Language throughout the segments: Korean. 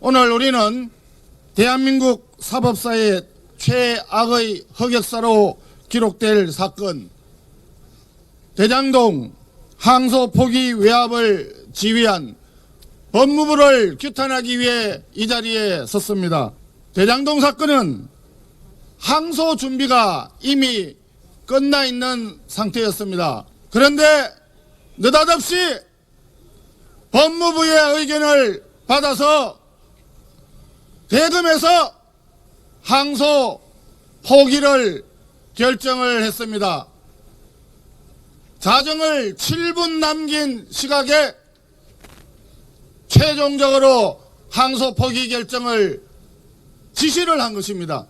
오늘 우리는 대한민국 사법사의 최악의 흑역사로 기록될 사건 대장동 항소 포기 외압을 지휘한 법무부를 규탄하기 위해 이 자리에 섰습니다. 대장동 사건은 항소 준비가 이미 끝나 있는 상태였습니다. 그런데 느닷없이 법무부의 의견을 받아서 대금에서 항소 포기를 결정을 했습니다. 자정을 7분 남긴 시각에 최종적으로 항소 포기 결정을 지시를 한 것입니다.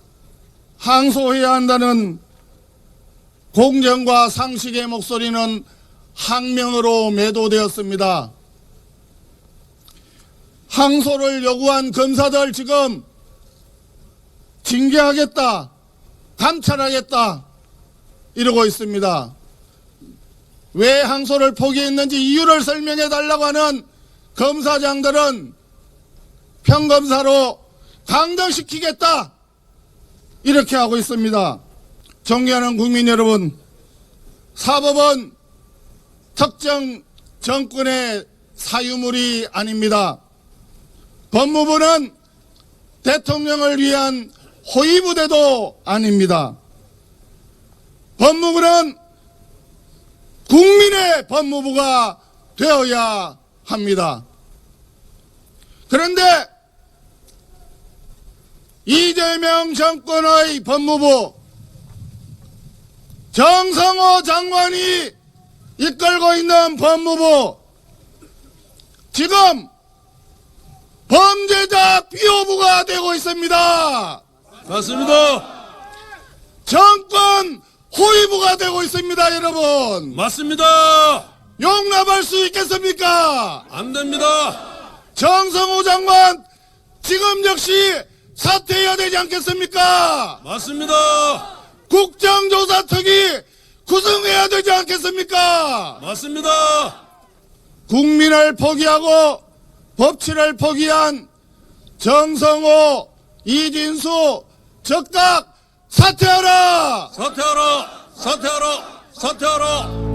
항소해야 한다는 공정과 상식의 목소리는 항명으로 매도되었습니다. 항소를 요구한 검사들 지금 징계하겠다, 감찰하겠다 이러고 있습니다. 왜 항소를 포기했는지 이유를 설명해 달라고 하는 검사장들은 평검사로 강등시키겠다 이렇게 하고 있습니다. 존경하는 국민 여러분, 사법은 특정 정권의 사유물이 아닙니다. 법무부는 대통령을 위한 호위부대도 아닙니다. 법무부는 국민의 법무부가 되어야 합니다. 그런데 이재명 정권의 법무부 정성호 장관이 이끌고 있는 법무부 지금 범죄자 비호부가 되고 있습니다. 맞습니다. 정권 호위부가 되고 있습니다, 여러분. 맞습니다. 용납할 수 있겠습니까? 안 됩니다. 정성호 장관 지금 역시 사퇴해야 되지 않겠습니까? 맞습니다. 국정조사 특위 구성해야 되지 않겠습니까? 맞습니다. 국민을 포기하고 법치를 포기한 정성호, 이진수 즉각 사퇴하라! 사퇴하라. 사퇴하라. 사퇴하라.